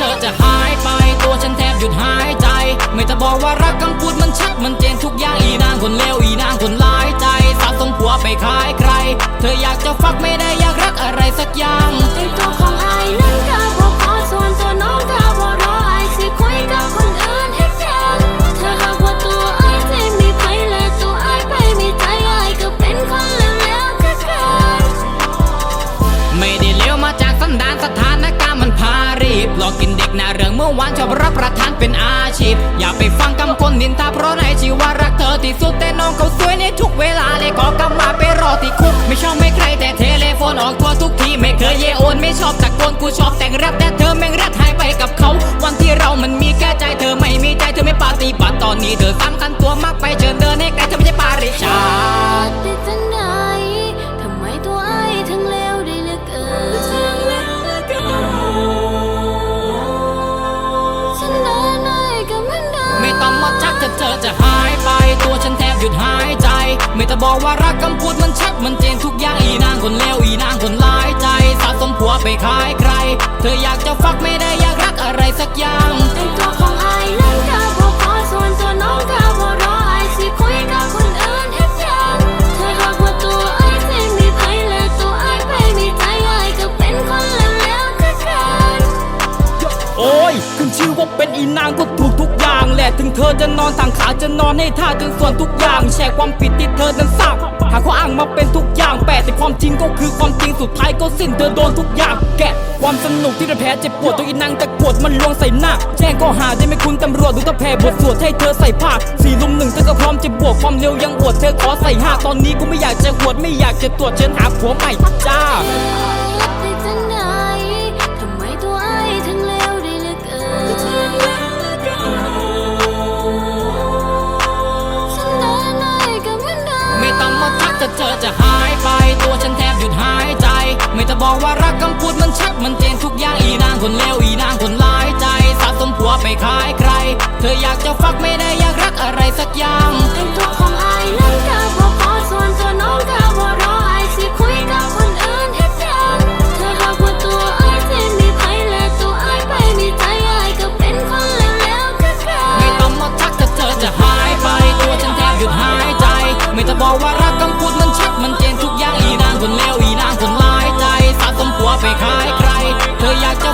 เธอจะหายไป ตัวฉันแทบหยุดหายใจ ไม่จะบอกว่ารักคำพูดมันชัดมันเจนทุกอย่างอีนางคนเลวอีนางคนร้ายใจสาส่งผัวไปขายใคร เธออยากจะฟักไม่ องเมื่อวานชอบรับประทานเป็นอาชีพ อย่าไปฟังคำคนนินทาเพราะในชีวารักเธอที่สุดแต่น้องเขาสวยในทุกเวลาเลยขอกลับมาไปรอที่คุก ไม่ชอบไม่ใครแต่เทเลโฟนออกทัวทุกทีไม่เคยเยโอนไม่ชอบตะโกนกูชอบแต่งแรปแต่เธอแม่งแรปหายไปกับเขา วันที่เรามันมีแค่ใจเธอไม่มีใจเธอไม่ปฏิบัติตอนนี้เธอสำคัญตัวมากไปเชิญเดินให้ไกลเธอ เธอจะหายไป ตัวฉันแทบหยุดหายใจ ไม่ต้องบอกว่ารักคำพูดมันชัดมันเจนทุกอย่างอีนางคนเลวอีนางคนร้ายใจสะสมผัวไปขายใคร เธออยากจะฟักไม่ได้อยากรักอะไรสักอย่าง ย ขึ้นชื่อว่าเป็นอีนางก็ถูกทุกอย่างแหละ ถึงเธอจะนอนทางขาจะนอนให้ท่าจนส่วนทุกอย่าง แชร์ความผิดที่เธอนั้นสร้างหาข้ออ้างมาเป็นทุกอย่างแปดแต่ความจริงก็คือความจริงสุดท้ายก็สิ้นเธอโดนทุกอย่างแกะความสนุกที่เธอแพ้เจ็บปวดตัวอีนางแต่ปวดมันลวงใส่หน้าแจ้งข้อหาได้ไหมคุณตำรวจดูถ้าแพ้บทสวดให้เธอใส่ผ้าสี่ลุมหนึ่งเธอก็พร้อมจะบวกความเร็วยังอวดเธอขอใส่ห้าตอนนี้กูไม่อยากจะหวดไม่อยากจะตรวจเชิญหาผัวใหม่จ้า เธอจะหายไป ตัวฉันแทบหยุดหายใจ ไม่ต้องบอกว่ารักคำพูดมันชัดมันเจนทุกอย่างอีนางคนเลวอีนางคนร้ายใจสะสมผัวไปขายใคร เธออยากจะฟักไม่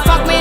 fuck me